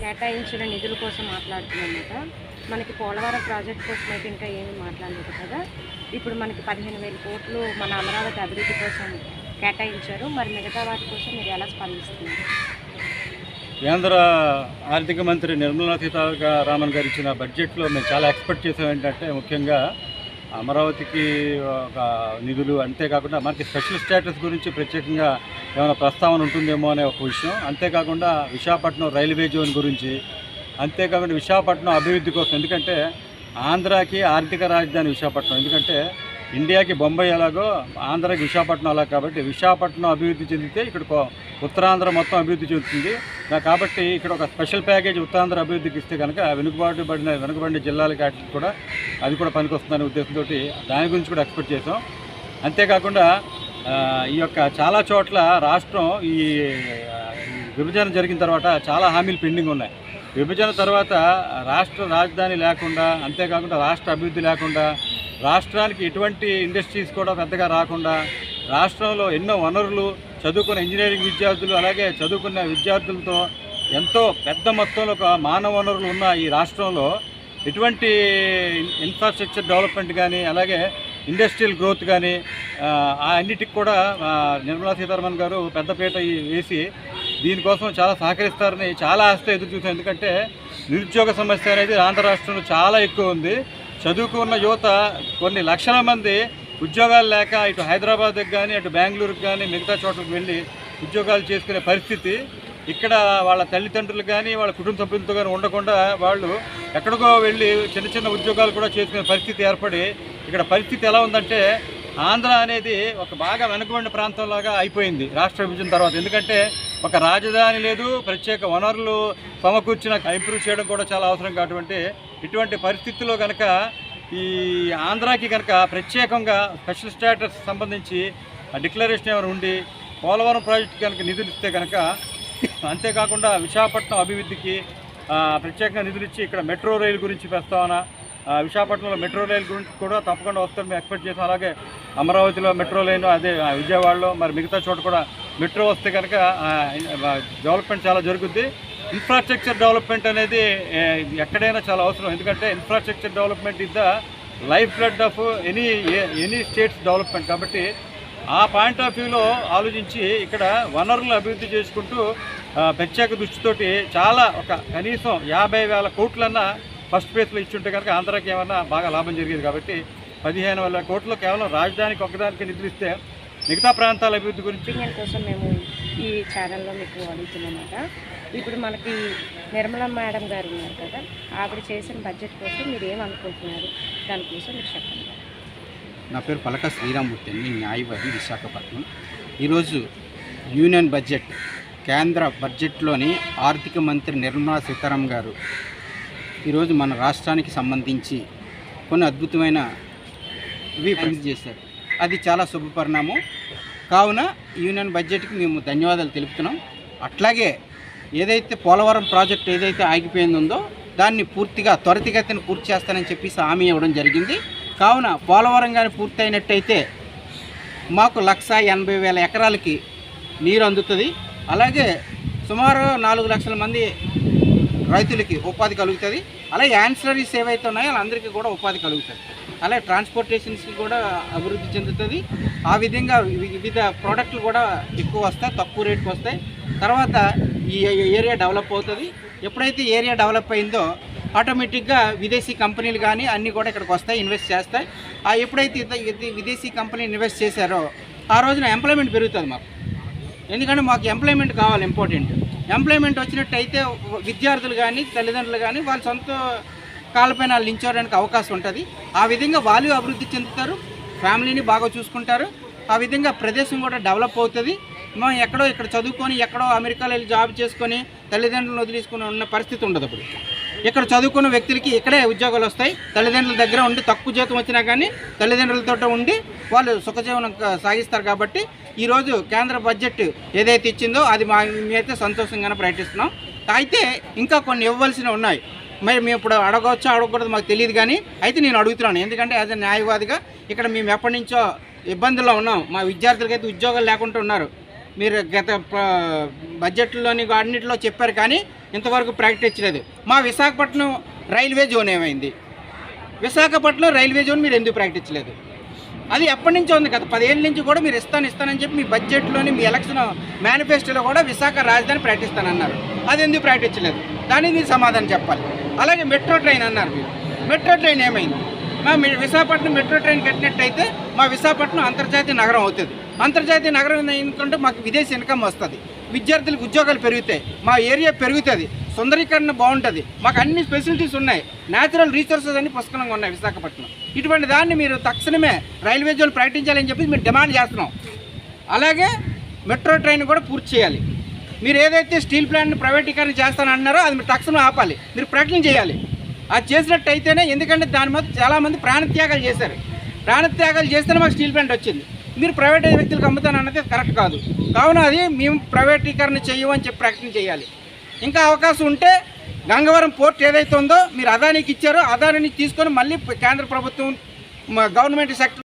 కేటాయించిన నిధుల కోసం మాట్లాడుతున్నామట మనకి పోలవరం ప్రాజెక్ట్ కోసం అయితే ఇంకా ఏమి మాట్లాడలేదు కదా. ఇప్పుడు మనకి పదిహేను వేల కోట్లు మన అమరావతి అభివృద్ధి కోసం కేటాయించారు. మరి మిగతా వాటి కోసం మీరు ఎలా స్పందిస్తున్నారు? కేంద్ర ఆర్థిక మంత్రి నిర్మలా సీతారామన్ గారు ఇచ్చిన బడ్జెట్లో మేము చాలా ఎక్స్పెక్ట్ చేసాం ఏంటంటే ముఖ్యంగా అమరావతికి ఒక నిధులు అంతేకాకుండా మనకి స్పెషల్ స్టేటస్ గురించి ప్రత్యేకంగా ఏమైనా ప్రస్తావన ఉంటుందేమో అనే ఒక విషయం. అంతేకాకుండా విశాఖపట్నం రైల్వే జోన్ గురించి అంతేకాకుండా విశాఖపట్నం అభివృద్ధి కోసం. ఎందుకంటే ఆంధ్రాకి ఆర్థిక రాజధాని విశాఖపట్నం. ఎందుకంటే ఇండియాకి బొంబాయి ఎలాగో ఆంధ్రాకి విశాఖపట్నం అలా కాబట్టి విశాఖపట్నం అభివృద్ధి చెందితే ఇక్కడ ఉత్తరాంధ్ర మొత్తం అభివృద్ధి చెందుతుంది. కాబట్టి ఇక్కడ ఒక స్పెషల్ ప్యాకేజ్ ఉత్తరాంధ్ర అభివృద్ధికి ఇస్తే కనుక వెనుకబాటు పడిన వెనుకబడిన జిల్లాలకి వాటికి కూడా అది కూడా పనికొస్తుందనే ఉద్దేశంతో దాని గురించి కూడా ఎక్స్పెక్ట్ చేసాం అంతేకాకుండా ఈ యొక్క చాలా చోట్ల రాష్ట్రం ఈ ఈ విభజన జరిగిన తర్వాత చాలా హామీలు పెండింగ్ ఉన్నాయి. విభజన తర్వాత రాష్ట్ర రాజధాని లేకుండా అంతేకాకుండా రాష్ట్ర అభివృద్ధి లేకుండా రాష్ట్రానికి ఎటువంటి ఇండస్ట్రీస్ కూడా పెద్దగా రాకుండా రాష్ట్రంలో ఎన్నో వనరులు చదువుకున్న ఇంజనీరింగ్ విద్యార్థులు అలాగే చదువుకున్న విద్యార్థులతో ఎంతో పెద్ద మొత్తంలో ఒక మానవ వనరులు ఉన్న ఈ రాష్ట్రంలో ఎటువంటి ఇన్ఫ్రాస్ట్రక్చర్ డెవలప్మెంట్ కానీ అలాగే ఇండస్ట్రియల్ గ్రోత్ కానీ అన్నిటికి కూడా నిర్మలా సీతారామన్ గారు పెద్దపీట వేసి దీనికోసం చాలా సహకరిస్తారని చాలా ఆశతో ఎదురు చూసాం ఎందుకంటే నిరుద్యోగ సమస్య అనేది ఆంధ్ర రాష్ట్రంలో చాలా ఎక్కువ ఉంది. చదువుకున్న యువత కొన్ని లక్షల మంది ఉద్యోగాలు లేక ఇటు హైదరాబాద్కి కానీ అటు బెంగళూరుకి కానీ మిగతా చోట్లకు వెళ్ళి ఉద్యోగాలు చేసుకునే పరిస్థితి. ఇక్కడ వాళ్ళ తల్లిదండ్రులు కానీ వాళ్ళ కుటుంబ సభ్యులతో కానీ ఉండకుండా వాళ్ళు ఎక్కడికో వెళ్ళి చిన్న చిన్న ఉద్యోగాలు కూడా చేసుకునే పరిస్థితి ఏర్పడి ఇక్కడ పరిస్థితి ఎలా ఉందంటే ఆంధ్ర అనేది ఒక బాగా వెనుకబడిన ప్రాంతంలాగా అయిపోయింది రాష్ట్ర విభజన తర్వాత. ఎందుకంటే ఒక రాజధాని లేదు ప్రత్యేక వనరులు సమకూర్చిన ఇంప్రూవ్ చేయడం కూడా చాలా అవసరం కాబట్టి ఇటువంటి పరిస్థితుల్లో కనుక ఈ ఆంధ్రాకి కనుక ప్రత్యేకంగా స్పెషల్ స్టేటస్ సంబంధించి డిక్లరేషన్ ఏమైనా ఉండి పోలవరం ప్రాజెక్టు కనుక నిధులు ఇస్తే కనుక అంతేకాకుండా విశాఖపట్నం అభివృద్ధికి ప్రత్యేకంగా నిధులు ఇచ్చి ఇక్కడ మెట్రో రైలు గురించి ప్రస్తావన విశాఖపట్నంలో మెట్రో రైల్ గురించి కూడా తప్పకుండా వస్తారు మేము ఎక్స్పెక్ట్ చేసాం అలాగే అమరావతిలో మెట్రో లైన్ అదే విజయవాడలో మరి మిగతా చోట కూడా మెట్రో వస్తే కనుక డెవలప్మెంట్ చాలా జరుగుద్ది. ఇన్ఫ్రాస్ట్రక్చర్ డెవలప్మెంట్ అనేది ఎక్కడైనా చాలా అవసరం. ఎందుకంటే infrastructure development is the life blood of any any states development. కాబట్టి ఆ పాయింట్ ఆఫ్ వ్యూలో ఆలోచించి ఇక్కడ వనరులు అభివృద్ధి చేసుకుంటూ ప్రత్యేక దృష్టితోటి చాలా ఒక కనీసం యాభై వేల కోట్లన్నా ఫస్ట్ ఫేజ్లో ఇచ్చుంటే కనుక ఆంధ్రాకి ఏమన్నా బాగా లాభం జరిగేది కాబట్టి పదిహేను వేల కోట్లు కేవలం రాజధానికి ఒకదానికి నిధులు ఇస్తే మిగతా ప్రాంతాల అభివృద్ధి గురించి ఒపీనియన్ కోసం మేము ఈ ఛానల్లో మీకు అడుగుతున్నామట ఇప్పుడు మనకి నిర్మలా మేడం గారు ఉన్నారు కదా ఆవిడ చేసిన బడ్జెట్ కోసం మీరు ఏమనుకుంటున్నారు దానికోసం మీరు చెప్పండి. నా పేరు పలక శ్రీరామూర్తి అండి న్యాయవాది విశాఖపట్నం. ఈరోజు యూనియన్ బడ్జెట్ కేంద్ర బడ్జెట్లోని ఆర్థిక మంత్రి నిర్మలా సీతారామన్ గారు ఈరోజు మన రాష్ట్రానికి సంబంధించి కొన్ని అద్భుతమైన ఇవి ప్రకటన చేశారు. అది చాలా శుభపరిణామం కావున యూనియన్ బడ్జెట్కి మేము ధన్యవాదాలు తెలుపుతున్నాం. అట్లాగే ఏదైతే పోలవరం ప్రాజెక్ట్ ఏదైతే ఆగిపోయిందో దాన్ని పూర్తిగా త్వరితగతిన పూర్తి చేస్తానని చెప్పేసి హామీ ఇవ్వడం జరిగింది. కావున పోలవరం కానీ పూర్తి అయినట్టయితే మాకు లక్ష ఎనభై వేల ఎకరాలకి నీరు అందుతుంది. అలాగే సుమారు నాలుగు లక్షల మంది రైతులకి ఉపాధి కలుగుతుంది అలాగే యాన్సరీస్ ఏవైతే ఉన్నాయో వాళ్ళందరికీ కూడా ఉపాధి కలుగుతుంది. అలాగే ట్రాన్స్పోర్టేషన్స్కి కూడా అభివృద్ధి చెందుతుంది. ఆ విధంగా వివిధ ప్రోడక్ట్లు కూడా ఎక్కువ వస్తాయి తక్కువ రేట్కి వస్తాయి. తర్వాత ఈ ఏరియా డెవలప్ అవుతుంది. ఎప్పుడైతే ఏరియా డెవలప్ అయిందో ఆటోమేటిక్గా విదేశీ కంపెనీలు కానీ అన్నీ కూడా ఇక్కడికి వస్తాయి ఇన్వెస్ట్ చేస్తాయి. ఆ ఎప్పుడైతే విదేశీ కంపెనీ ఇన్వెస్ట్ చేశారో ఆ రోజున ఎంప్లాయ్మెంట్ పెరుగుతుంది మాకు. ఎందుకంటే మాకు ఎంప్లాయ్మెంట్ కావాలి ఇంపార్టెంట్ ఎంప్లాయ్మెంట్ వచ్చినట్టయితే విద్యార్థులు కానీ తల్లిదండ్రులు కానీ వాళ్ళ సొంత కాళ్ళపైన వాళ్ళు నించోడానికి అవకాశం ఉంటుంది. ఆ విధంగా వాళ్ళు అభివృద్ధి చెందుతారు ఫ్యామిలీని బాగా చూసుకుంటారు. ఆ విధంగా ప్రదేశం కూడా డెవలప్ అవుతుంది. మనం ఎక్కడో ఇక్కడ చదువుకొని ఎక్కడో అమెరికాలో వెళ్ళి జాబ్ చేసుకొని తల్లిదండ్రులను వదిలేసుకుని ఉన్న పరిస్థితి ఉండదు అప్పుడు. ఇక్కడ చదువుకున్న వ్యక్తులకి ఇక్కడే ఉద్యోగాలు వస్తాయి. తల్లిదండ్రుల దగ్గర ఉండి తక్కువ జీతం వచ్చినా కానీ తల్లిదండ్రులతో ఉండి వాళ్ళు సుఖజీవనం సాగిస్తారు కాబట్టి ఈరోజు కేంద్ర బడ్జెట్ ఏదైతే ఇచ్చిందో అది మా మేమైతే సంతోషంగానే ప్రకటిస్తున్నాం. అయితే ఇంకా కొన్ని ఇవ్వవలసినవి ఉన్నాయి. మరి మేము ఇప్పుడు అడగవచ్చో అడగకూడదు మాకు తెలియదు కానీ అయితే నేను అడుగుతున్నాను. ఎందుకంటే యాజ్ అ న్యాయవాదిగా ఇక్కడ మేము ఎప్పటి నుంచో ఇబ్బందుల్లో ఉన్నాం. మా విద్యార్థులకైతే ఉద్యోగాలు లేకుండా ఉన్నారు. మీరు గత బడ్జెట్లోని అన్నింటిలో చెప్పారు కానీ ఇంతవరకు ప్రకటించలేదు మా విశాఖపట్నం రైల్వే జోన్ ఏమైంది? విశాఖపట్నం రైల్వే జోన్ మీరు ఎందుకు ప్రకటించలేదు అది ఎప్పటి నుంచో ఉంది కదా పదేళ్ళ నుంచి కూడా మీరు ఇస్తాను ఇస్తానని చెప్పి మీ బడ్జెట్లోని మీ ఎలక్షన్ మేనిఫెస్టోలో కూడా విశాఖ రాజధాని ప్రకటిస్తానన్నారు. అది ఎందుకు ప్రకటించలేదు దానికి మీరు సమాధానం చెప్పాలి. అలాగే మెట్రో ట్రైన్ అన్నారు మీరు. మెట్రో ట్రైన్ ఏమైంది? మా విశాఖపట్నం మెట్రో ట్రైన్ కట్టినట్టయితే మా విశాఖపట్నం అంతర్జాతీయ నగరం అవుతుంది. అంతర్జాతీయ నగరం ఎందుకంటే మాకు విదేశీ ఇన్కమ్ వస్తుంది. విద్యార్థులకు ఉద్యోగాలు పెరుగుతాయి. మా ఏరియా పెరుగుతుంది. సుందరీకరణ బాగుంటుంది. మాకు అన్ని ఫెసిలిటీస్ ఉన్నాయి. న్యాచురల్ రీసోర్సెస్ అన్ని పుష్కలంగా ఉన్నాయి విశాఖపట్నం. ఇటువంటి దాన్ని మీరు తక్షణమే రైల్వే జోన్ ప్రకటించాలని చెప్పి మేము డిమాండ్ చేస్తున్నాం. అలాగే మెట్రో ట్రైన్ కూడా పూర్తి చేయాలి. మీరు ఏదైతే స్టీల్ ప్లాంట్ని ప్రైవేటీకరణ చేస్తానన్నారో అది మీరు తక్షణం ఆపాలి. మీరు ప్రకటన చేయాలి. అది చేసినట్టయితేనే ఎందుకంటే దాని మీద చాలామంది ప్రాణత్యాగాలు చేశారు. ప్రాణత్యాగాలు చేస్తేనే మాకు స్టీల్ ప్లాంట్ వచ్చింది. మీరు ప్రైవేట్ వ్యక్తులకు అమ్ముతాను అన్నది కరెక్ట్ కాదు. కావున అది మేము ప్రైవేటీకరణ చేయమని చెప్పి ప్రకటన చేయాలి. ఇంకా అవకాశం ఉంటే గంగవరం పోర్ట్ ఏదైతే ఉందో మీరు అదానికి ఇచ్చారో అదానిని తీసుకొని మళ్ళీ కేంద్ర ప్రభుత్వం గవర్నమెంట్ సెక్టర్